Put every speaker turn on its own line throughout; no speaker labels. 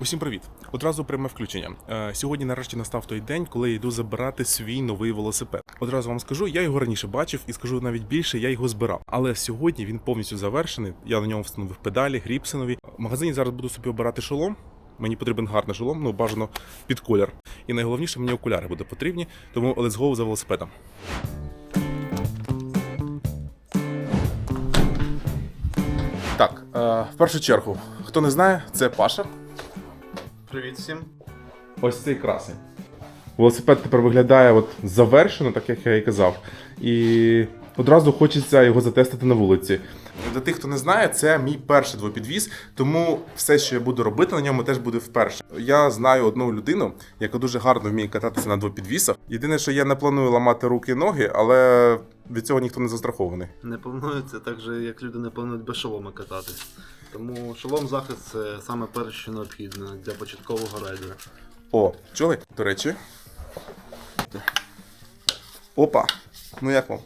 Усім привіт! Одразу пряме включення. Е, Сьогодні нарешті настав той день, коли я йду забирати свій новий велосипед. Одразу вам скажу, я його раніше бачив і скажу навіть більше, я його збирав. Але сьогодні він повністю завершений. Я на ньому встановив педалі, гріпсинові. В магазині зараз буду собі обирати шолом. Мені потрібен гарний шолом, ну бажано під колір. І найголовніше мені окуляри буде потрібні, тому let's go за велосипедом. Так, е, в першу чергу, хто не знає, це Паша.
Привіт всім.
Ось цей красень. Велосипед тепер виглядає от завершено, так як я і казав. І одразу хочеться його затестити на вулиці. Для тих, хто не знає, це мій перший двопідвіз, тому все, що я буду робити на ньому, теж буде вперше. Я знаю одну людину, яка дуже гарно вміє кататися на двопідвісах. Єдине, що я не планую ламати руки і ноги, але від цього ніхто не застрахований.
Не планується так же, як люди не планують без шолома кататись. Тому шолом захист це саме перше, що необхідно для початкового райдера.
О, чули? До речі. Опа. Ну як вам?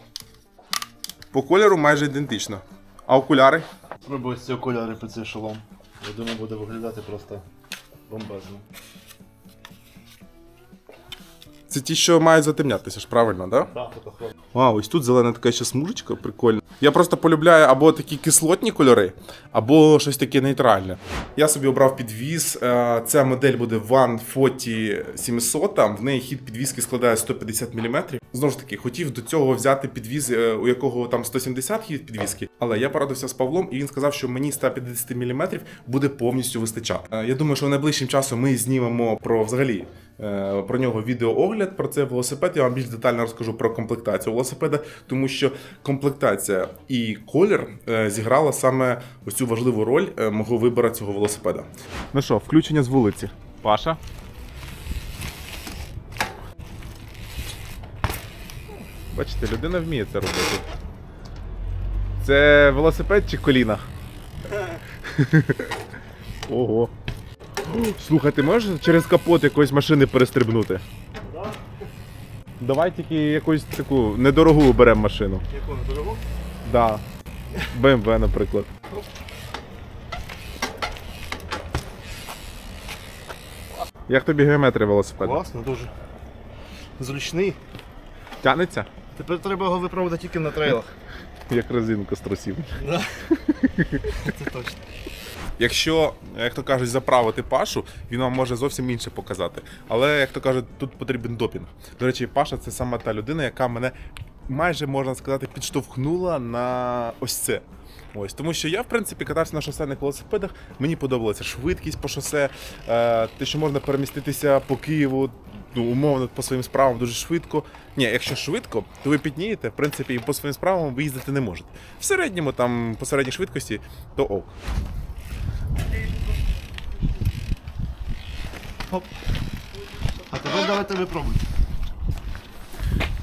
По кольору майже ідентично. А окуляри?
Спробую ці окуляри під цей шолом. Я думаю, буде виглядати просто бомбезно.
Це ті, що мають затемнятися ж, правильно, да?
Так, фотохром.
А, ось тут зелена така ще смужечка, прикольна. Я просто полюбляю або такі кислотні кольори, або щось таке нейтральне. Я собі обрав підвіз. е, Ця модель буде One Foti 700, в неї хід підвізки складає 150 мм. Знову ж таки, хотів до цього взяти підвіз, е, у якого там 170 хід підвізки, але я порадився з Павлом, і він сказав, що мені 150 мм буде повністю вистачати. Е, Я думаю, що найближчим часом ми знімемо про взагалі про нього відеоогляд про цей велосипед. Я вам більш детально розкажу про комплектацію велосипеда, тому що комплектація і колір е, зіграла саме ось цю важливу роль е, мого вибору цього велосипеда. Ну що, включення з вулиці. Паша. Бачите, людина вміє це робити. Це велосипед чи коліна? Ого. Слухай, ти можеш через капот якоїсь машини перестрибнути? Давай тільки якусь таку недорогу оберемо машину.
Яку не дорогу?
Да. BMW, наприклад. Як тобі геометрія велосипеда?
Класно, дуже. Зручний.
Тянеться?
Тепер треба його виправити тільки на трейлах.
Як резинка з трусів.
Да. Це точно.
Якщо, як то кажуть, заправити Пашу, він вам може зовсім інше показати. Але, як то кажуть, тут потрібен допінг. До речі, Паша це саме та людина, яка мене майже можна сказати підштовхнула на ось це. Ось, тому що я, в принципі, катався на шосейних велосипедах. Мені подобалася швидкість по шосе, е, те, що можна переміститися по Києву, ну, умовно, по своїм справам дуже швидко. Ні, якщо швидко, то ви піднієте, в принципі, і по своїм справам ви їздити не можете. В середньому, там, по середній швидкості, то ок. Оп.
А тепер давайте випробуйте.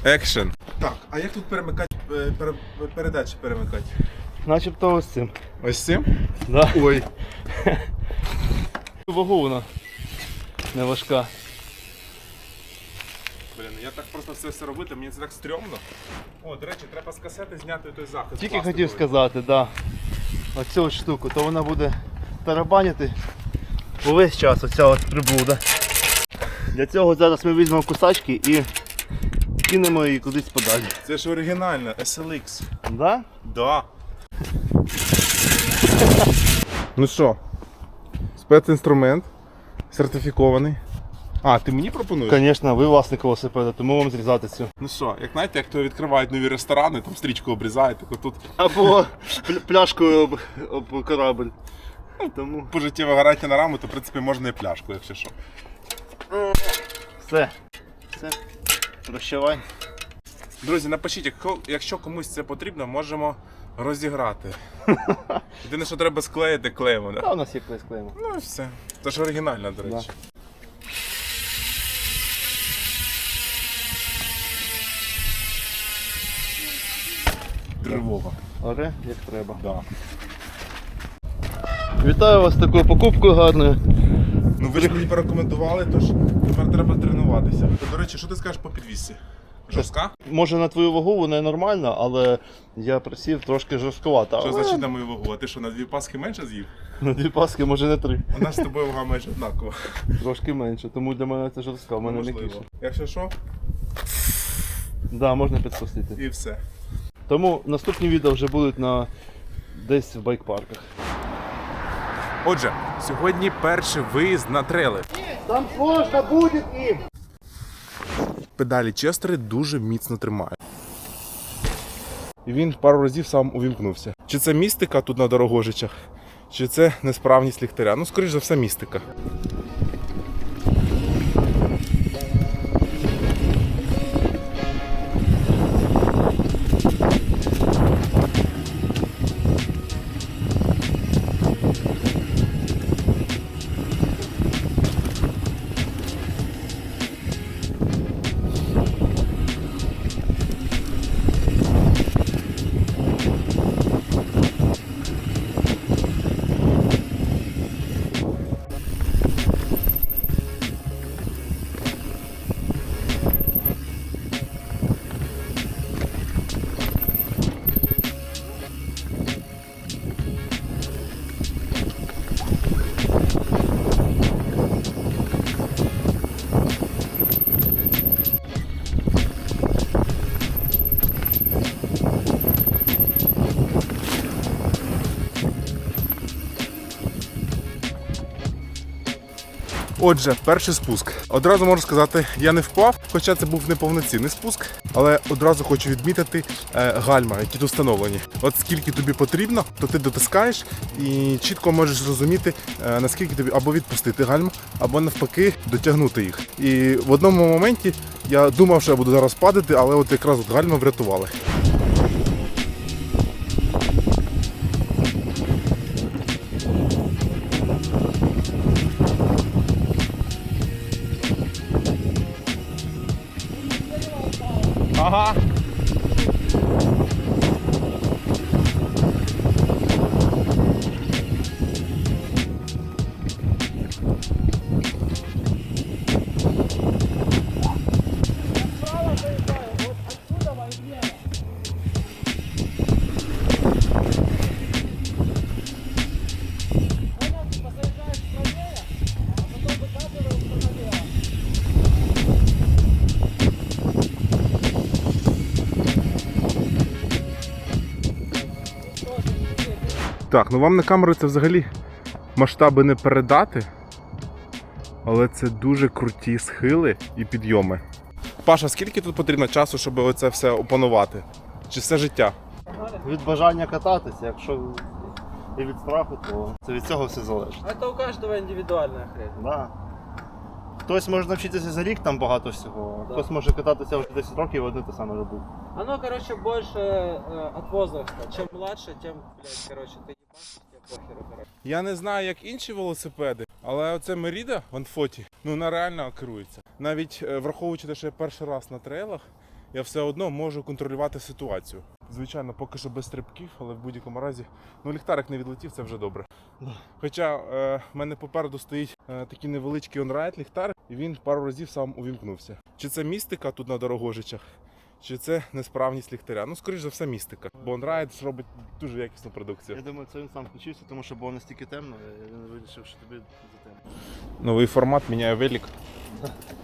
Екшен. Так, а як тут перемикати е, пере, передачі перемикати?
Начебто ось цим.
Ось цим?
Да.
Ой.
Вагу вона не важка.
Блін, я так просто все все робити, мені це так стрьомно. О, до речі, треба з касети зняти той захист.
Тільки
пластиковий.
хотів сказати, да. Оцю от штуку, то вона буде тарабаніти увесь час оця от приблуда. Для цього зараз ми візьмемо кусачки і кинемо її кудись подалі.
Це ж оригінально, SLX.
Да?
Да. ну що, спецінструмент, сертифікований. А, ти мені пропонуєш?
Звісно, ви власник велосипеда, тому вам зрізати цю.
Ну що, як знаєте, як то відкривають нові ресторани, там стрічку обрізають, так отут
Або пляшкою об, об корабль. Тому
пожиттєва гарантія на раму, то в принципі можна і пляшку, якщо що.
все. Все. Прощавай.
Друзі, напишіть, якщо- комусь це потрібно, можемо розіграти. Єдине, що треба склеїти клеїмо,
А
да?
у нас є клеймо.
Ну і все. Це ж оригінально, до речі. Древова.
Оре, як треба.
Да.
Вітаю вас з такою покупкою гарною.
Ну ви ж мені порекомендували, тож тепер треба тренуватися. До речі, що ти скажеш по підвісці? Жорстка?
Може на твою вагу вона нормальна, але я присів трошки жорстковато.
Що
Але
значить на мою вагу? А ти що, на дві паски менше з'їв?
на дві паски, може не три.
У нас з тобою вага майже однакова.
Трошки менше, тому для мене це жорстко, в мене
Можливо.
м'якіше.
Якщо що,
Да, можна підпустити.
і все.
Тому наступні відео вже будуть на десь в байк-парках.
Отже, сьогодні перший виїзд на трейли.
Там сложно буде їм!
Педалі Честери дуже міцно тримають. І він пару разів сам увімкнувся. Чи це містика тут на дорогожичах, чи це несправність ліхтаря? Ну, скоріш за все, містика. Отже, перший спуск. Одразу можу сказати, я не впав, хоча це був неповноцінний спуск. Але одразу хочу відмітити е, гальма, які тут встановлені. От скільки тобі потрібно, то ти дотискаєш і чітко можеш зрозуміти, е, наскільки тобі або відпустити гальму, або навпаки дотягнути їх. І в одному моменті я думав, що я буду зараз падати, але от якраз от гальма врятували. 好不好？Так, ну вам на камеру це взагалі масштаби не передати. Але це дуже круті схили і підйоми. Паша, скільки тут потрібно часу, щоб оце все опанувати? Чи все життя?
Від бажання кататися, якщо і від страху, то це від цього все залежить.
Это у каждого индивидуальная хрень.
Да. Хтось може навчитися за рік там багато всього, а
Да.
хтось може кататися вже 10 років і одне те саме робити.
Оно, короче, больше э, от возраста. Чем младше, тем, блядь, короче, ты
я не знаю, як інші велосипеди, але оце Меріда в Анфоті, ну вона реально керується. Навіть е, враховуючи те, що я перший раз на трейлах, я все одно можу контролювати ситуацію. Звичайно, поки що без стрибків, але в будь-якому разі, ну ліхтарик не відлетів, це вже добре. Хоча е, в мене попереду стоїть е, такий невеличкий онрайд ліхтар, і він пару разів сам увімкнувся. Чи це містика тут на дорогожичах, чи це несправність ліхтаря? Ну, скоріш за все, містика. Бо онрайд робить дуже якісну продукцію.
Я думаю, це він сам включився, тому що було настільки темно, він вирішив, що тобі затемно.
Новий формат міняє велик.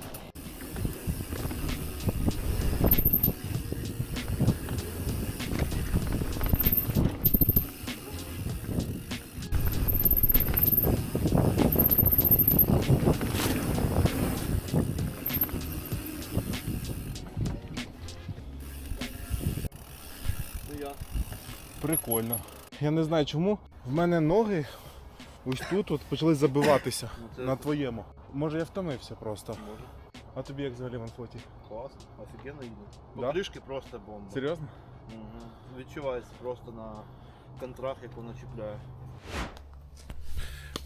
Прикольно. Я не знаю чому. В мене ноги ось тут от почали забиватися
Ну,
на твоєму. Може я втомився просто.
може.
А тобі як взагалі в анфоті?
Клас, офігенно їде.
Да?
Покришки просто бомба.
Серйозно?
Угу. Відчувається просто на контракт, як воно чіпляє.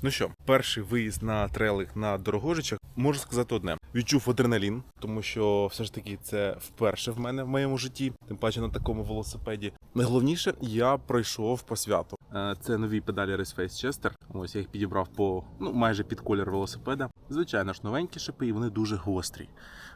Ну що, перший виїзд на трейлах на Дорогожичах, можу сказати одне: відчув адреналін, тому що все ж таки це вперше в мене в моєму житті, тим паче на такому велосипеді. Найголовніше, я пройшов по святу. Е, Це нові педалі Race Face Chester. Ось я їх підібрав по ну майже під колір велосипеда. Звичайно ж, новенькі шипи, і вони дуже гострі.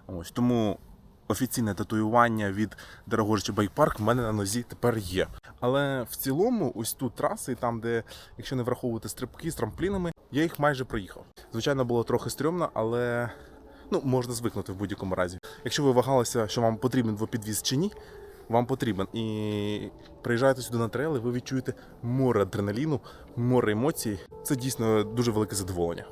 Ось тому Офіційне татуювання від Дорогожичі Байкпарк в мене на нозі тепер є. Але в цілому, ось тут траси, там, де, якщо не враховувати стрибки з трамплінами, я їх майже проїхав. Звичайно, було трохи стрьомно, але ну, можна звикнути в будь-якому разі. Якщо ви вагалися, що вам потрібен двопідвіз чи ні, вам потрібен. І приїжджаєте сюди на трейли, ви відчуєте море адреналіну, море емоцій. Це дійсно дуже велике задоволення.